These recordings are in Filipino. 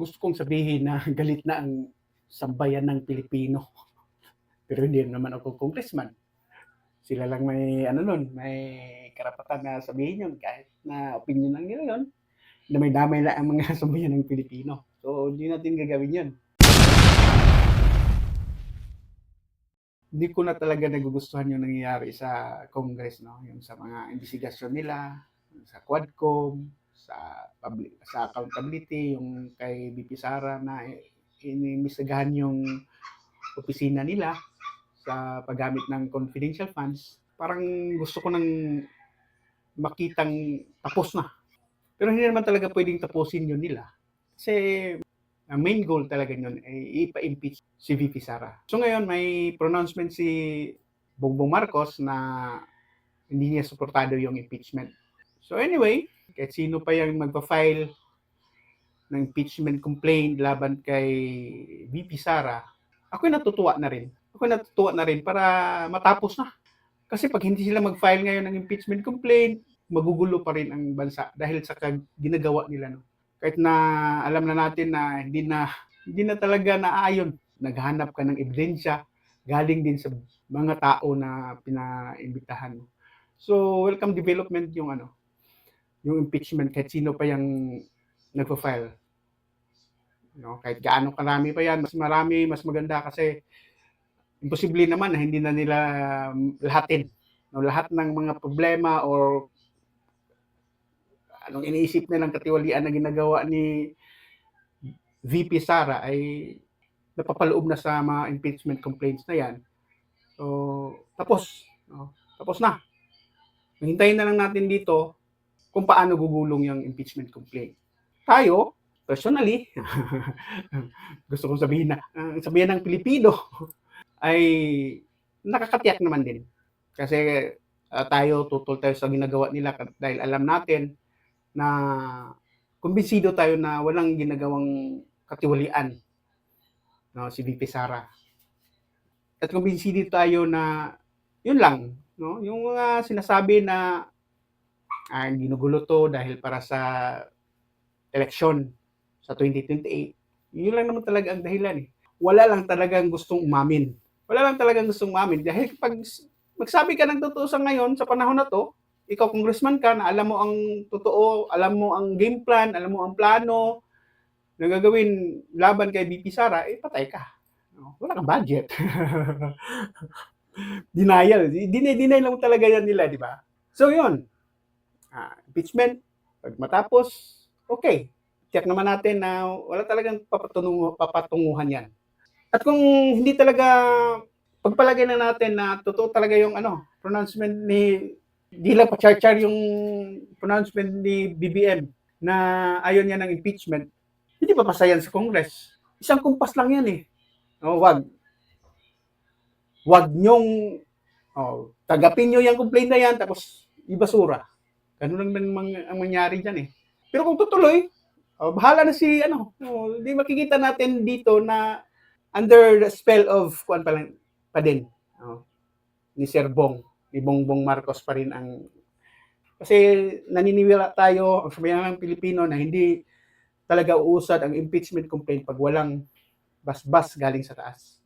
gusto kong sabihin na galit na ang sambayan ng Pilipino. Pero hindi naman ako congressman. Sila lang may ano nun, may karapatan na sabihin yun kahit na opinion lang nila yun na may damay na ang mga sambayan ng Pilipino. So, hindi natin gagawin yun. Hindi ko na talaga nagugustuhan yung nangyayari sa Congress, no? Yung sa mga investigasyon nila, sa Quadcom, sa public, sa accountability, yung kay BP Sara na inimbestigahan yung opisina nila sa paggamit ng confidential funds. Parang gusto ko nang makitang tapos na. Pero hindi naman talaga pwedeng tapusin yun nila. Kasi ang main goal talaga yun ay ipa-impeach si VP Sara. So ngayon may pronouncement si Bongbong Marcos na hindi niya suportado yung impeachment. So anyway, kahit sino pa yung magpa-file ng impeachment complaint laban kay VP Sara, ako natutuwa na rin. Ako natutuwa na rin para matapos na. Kasi pag hindi sila mag-file ngayon ng impeachment complaint, magugulo pa rin ang bansa dahil sa ginagawa nila. No? Kahit na alam na natin na hindi na hindi na talaga naayon. Naghanap ka ng ebidensya galing din sa mga tao na pinaimbitahan. So, welcome development yung ano, yung impeachment kahit sino pa yung nagpo-file. No, kahit gaano karami pa yan, mas marami, mas maganda kasi imposible naman na hindi na nila lahatin. No, lahat ng mga problema or anong iniisip nilang katiwalian na ginagawa ni VP Sara ay napapaloob na sa mga impeachment complaints na yan. So, tapos. No? Tapos na. Hintayin na lang natin dito kung paano gugulong yung impeachment complaint. Tayo, personally, gusto kong sabihin na, uh, sabihin ng Pilipino, ay nakakatiyak naman din. Kasi uh, tayo, tutol tayo sa ginagawa nila dahil alam natin na kumbinsido tayo na walang ginagawang katiwalian no, si VP Sara. At kumbinsido tayo na yun lang, no? Yung mga sinasabi na ah, ginugulo to dahil para sa eleksyon sa 2028. Yun lang naman talaga ang dahilan eh. Wala lang talagang gustong umamin. Wala lang talagang gustong umamin dahil pag magsabi ka ng totoo sa ngayon sa panahon na to, ikaw congressman ka na alam mo ang totoo, alam mo ang game plan, alam mo ang plano na gagawin laban kay BP Sara, eh patay ka. Wala kang budget. denial. Deny, deny lang talaga yan nila, di ba? So, yun. Ah, impeachment, pag matapos, okay. Check naman natin na wala talagang papatungo, papatunguhan yan. At kung hindi talaga, pagpalagay na natin na totoo talaga yung ano, pronouncement ni, di lang pa-char-char yung pronouncement ni BBM na ayaw niya ng impeachment, hindi pa pasayan sa Congress. Isang kumpas lang yan eh. Oh, wag. Wag nyong oh, tagapin nyo yung complaint na yan tapos ibasura. Ganun lang mang, ang mangyari dyan eh. Pero kung tutuloy, oh, bahala na si ano, oh, di makikita natin dito na under the spell of kuan pa lang pa din. Oh, ni Sir Bong, ni Bongbong Marcos pa rin ang kasi naniniwala tayo, ang ng Pilipino na hindi talaga uusad ang impeachment complaint pag walang bas-bas galing sa taas.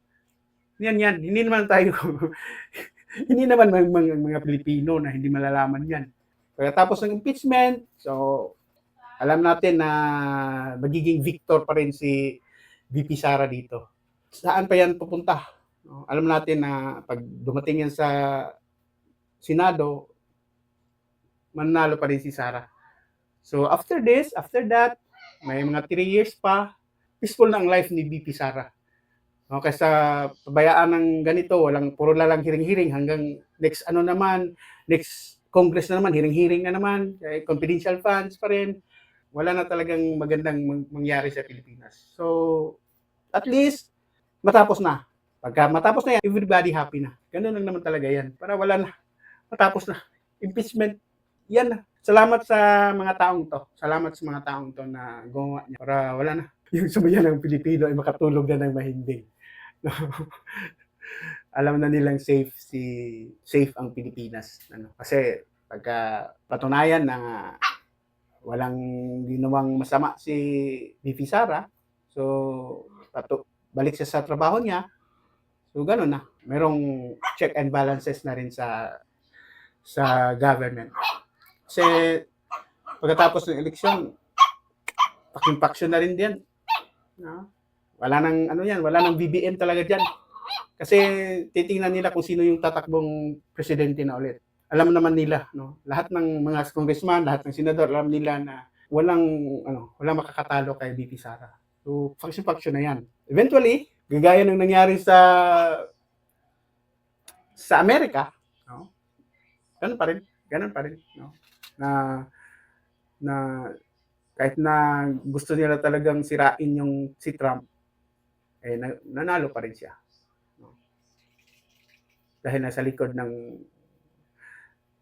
Yan yan, hindi naman tayo hindi naman mga, mga, mga Pilipino na hindi malalaman yan. Pagkatapos ng impeachment, so alam natin na magiging victor pa rin si VP Sara dito. Saan pa yan pupunta? Alam natin na pag dumating yan sa Senado, manalo pa rin si Sara. So after this, after that, may mga 3 years pa, peaceful na ang life ni BP Sara. No, kasi pabayaan ng ganito, walang puro lang hiring-hiring hanggang next ano naman, next Congress na naman, hiring-hiring na naman, kaya confidential funds pa rin. Wala na talagang magandang mangyari sa Pilipinas. So, at least, matapos na. Pagka matapos na yan, everybody happy na. Ganun lang naman talaga yan. Para wala na. Matapos na. Impeachment, yan na. Salamat sa mga taong to. Salamat sa mga taong to na gumawa niya. Para wala na. Yung sumayan ng Pilipino ay makatulog na ng mahimbing. Alam na nilang safe si safe ang Pilipinas. Ano? Kasi pagka patunayan na walang ginawang masama si VP Sara, So, pato, balik siya sa trabaho niya. So, ganun na. Merong check and balances na rin sa sa government. Kasi, pagkatapos ng eleksyon, paking-paksyon na rin diyan. No? Wala nang, ano yan, wala nang BBM talaga diyan. Kasi, titingnan nila kung sino yung tatakbong presidente na ulit. Alam naman nila, no? Lahat ng mga congressman, lahat ng senador, alam nila na walang, ano, walang makakatalo kay BP Sara. So, faction-faction na yan. Eventually, gagaya ng nangyari sa sa Amerika, no? Ganun pa rin, ganun pa rin, no? Na na kahit na gusto nila talagang sirain yung si Trump, eh na- nanalo pa rin siya. Dahil nasa likod ng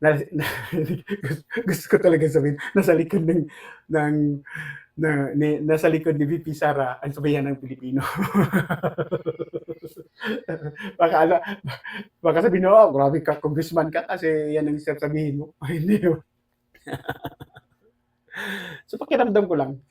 na, na- gusto ko talaga sabihin, nasa likod ng ng na, ni, nasa likod ni VP Sara ang sabayan ng Pilipino. baka, ala, baka sabihin mo, oh, grabe ka, congressman ka kasi yan ang sasabihin mo. Hindi yun. so, pakiramdam ko lang.